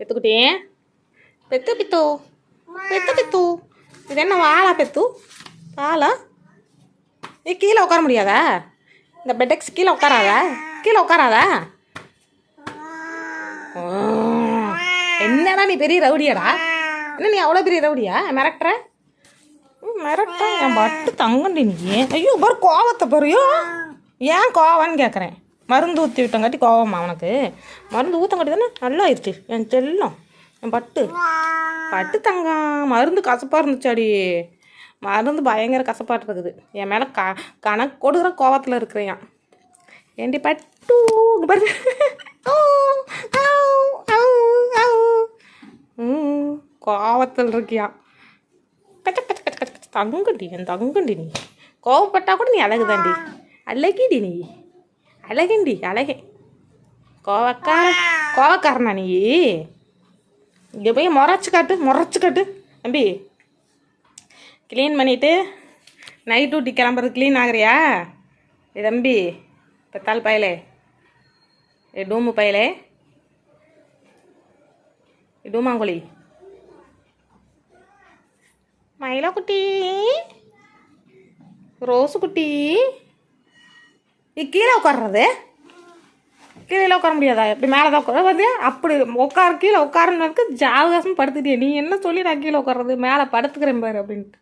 பெத்துக்குட்டி. பெத்து பித்து. பெத்து பித்து. இது என்ன வாழா பெத்து? வாழா? நீ கீழே உட்கார முடியாதா? இந்த பெட்டெக்ஸ் கீழே உட்காராதா? கீழே உட்காராதா? ஓ, என்னடா நீ பெரிய ரவுடியாடா? என்ன நீ அவ்வளோ பெரிய ரவுடியா? மிரட்டுற? மிரட்ட. என் பட்டு தங்கண்டி நீ. ஐயோ பாரு கோவத்தை பாருயோ ஏன் கோவம்னு கேட்குறேன் மருந்து ஊற்றி விட்டங்காட்டி கோவமா அவனுக்கு மருந்து ஊற்றங்காட்டி தானே நல்லா ஆயிடுச்சு என் செல்லம் என் பட்டு. பட்டு தங்கம். மருந்து கசப்பாக இருந்துச்சாடி. மருந்து பயங்கர கசப்பாட்டு இருக்குது. என் மேலே க கணக்கு கொடுக்குற கோவத்தில் இருக்கிறேன். ஏண்டி பட்டு? பாரு. கோவத்தில் இருக்கியா? கச்ச கச்ச கச்ச கச்ச கச்ச. தங்கண்டி என் தங்கண்டி நீ. கோவப்பட்டா கூட நீ அழகுதாண்டி. அழகிடி நீ. அழகண்டி அழகே. கோவக்கார கோவக்காரனா நீ? இங்கே போய் முறைச்சு காட்டு முறைச்சு காட்டு தம்பி. க்ளீன் பண்ணிவிட்டு நைட் டூட்டி கிளம்புறது க்ளீன் ஆகுறியா? ஏ தம்பி பெத்தாள் பயலே. ஏ டூமு பயலே. டூமாங்குழி. மயிலா குட்டி ரோஸு குட்டி நீ கீழே உட்கார்றது? கீழே உட்கார முடியாதா? இப்படி மேலே தான் உட்கார வந்து அப்படி உட்கார கீழே உட்காரனுக்கு ஜாவகாசம் படுத்துட்டியே. நீ என்ன சொல்லி நான் கீழே உட்கார்றது? மேலே படுத்துக்கிறேன் பாரு அப்படின்ட்டு.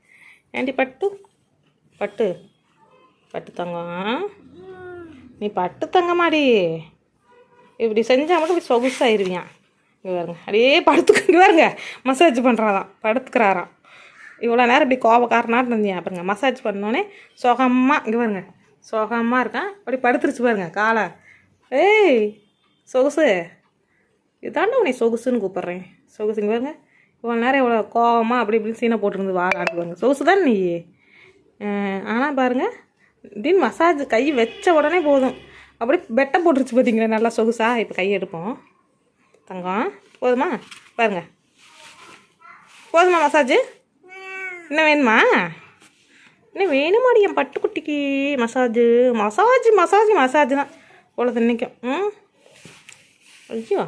ஏண்டி பட்டு? பட்டு. பட்டு தங்கம். நீ பட்டு தங்கமாடி இப்படி செஞ்சால் மட்டும் இப்படி சொகுசாயிருவியான் இங்கே பாருங்க. அப்படியே படுத்துக்க இங்கே பாருங்க. மசாஜ் பண்ணுறாராம் படுத்துக்கிறாராம். இவ்வளோ நேரம் இப்படி கோபக்காரனாட்டு இருந்தியா? பாருங்க. மசாஜ் பண்ணோன்னே சுகமாக இங்கே பாருங்க. சோகமாக இருக்கான் அப்படி படுத்துருச்சு பாருங்க காலை. ஏய் சொகுசு. இதாண்டா உன்னை சொகுசுன்னு கூப்பிட்றேன். சொகுசுங்க பாருங்க. இவ்வளோ நேரம் இவ்வளோ கோவமாக அப்படி இப்படி சீனை போட்டுருந்து வாழாட்டு பாருங்க. சொகுசு தான் நீ? ஆனால் பாருங்கள் திடீர்னு மசாஜ் கை வச்ச உடனே போதும். அப்படியே பெட்டை போட்டுருச்சு பார்த்தீங்களா நல்லா சொகுசா? இப்போ கை எடுப்போம். தங்கம் போதுமா? பாருங்க. போதுமா மசாஜ் என்ன வேணுமா? இன்னும் வேணுமாடி என் பட்டுக்குட்டிக்கு? மசாஜ். மசாஜ் மசாஜ் மசாஜ் தான் போல தண்ணிக்கும். ம்? ஐயோ.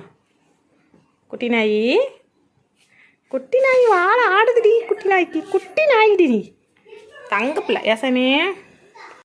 குட்டி நாய். குட்டி நாய் வாழ ஆடுதுடி குட்டி நாய்க்கு. குட்டி நாய்டி நீ. தங்க ஏசாமே